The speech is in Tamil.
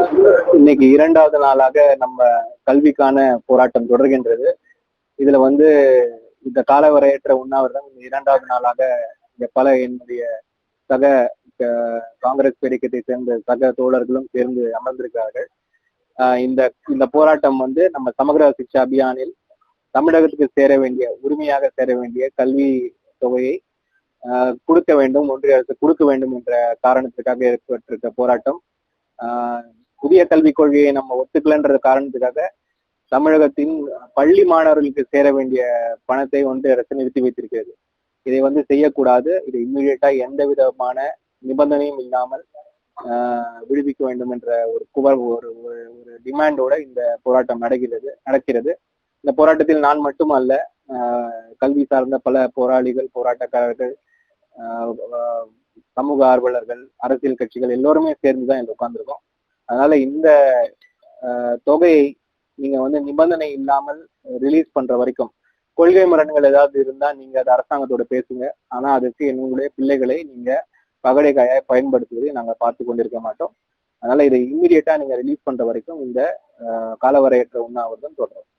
இன்னைக்கு இரண்டாவது நாளாக நம்ம கல்விக்கான போராட்டம் தொடர்கின்றது. இதுல வந்து இந்த காலவரையற்ற உண்ணாவிரதம் இரண்டாவது நாளாக பல என்னுடைய சக காங்கிரஸ் பேரிக்கத்தை சேர்ந்த சக தோழர்களும் சேர்ந்து அமர்ந்திருக்கிறார்கள். ஆஹ் இந்த இந்த போராட்டம் வந்து நம்ம சமகர சிக்ஷா அபியானில் தமிழகத்துக்கு சேர வேண்டிய உரிமையாக சேர வேண்டிய கல்வி தொகையை ஆஹ் கொடுக்க வேண்டும் ஒன்றிய அரசு கொடுக்க வேண்டும் என்ற காரணத்துக்காக ஏற்பட்டிருக்க போராட்டம். ஆஹ் புதிய கல்விக் கொள்கையை நம்ம ஒத்துக்கலன்ற காரணத்துக்காக தமிழகத்தின் பள்ளி மாணவர்களுக்கு சேர வேண்டிய பணத்தை வந்து அரசு நிறுத்தி வைத்திருக்கிறது. இதை வந்து செய்யக்கூடாது. இது இம்மிடியட்டா எந்த விதமான நிபந்தனையும் இல்லாமல் ஆஹ் விடுவிக்க வேண்டும் என்ற ஒரு குவர் ஒரு ஒரு ஒரு டிமாண்டோட இந்த போராட்டம் நடக்கிறது நடக்கிறது. இந்த போராட்டத்தில் நான் மட்டுமல்ல ஆஹ் கல்வி சார்ந்த பல போராளிகள் போராட்டக்காரர்கள் ஆஹ் சமூக ஆர்வலர்கள் அரசியல் கட்சிகள் எல்லோருமே சேர்ந்து தான் இங்க உட்கார்ந்துருக்கோம். அதனால இந்த தொகையை நீங்க வந்து நிபந்தனை இல்லாமல் ரிலீஸ் பண்ற வரைக்கும் கொள்கை மரணங்கள் ஏதாவது இருந்தா நீங்க அது அரசாங்கத்தோட பேசுங்க. ஆனா அதுக்கு என்னுடைய பிள்ளைகளை நீங்க பகடை பயன்படுத்துவதை நாங்க பார்த்து கொண்டிருக்க மாட்டோம். அதனால இதை இம்மிடியட்டா நீங்க ரிலீஸ் பண்ற வரைக்கும் இந்த காலவரையற்ற உண்ணாவிரதம் தொடரும்.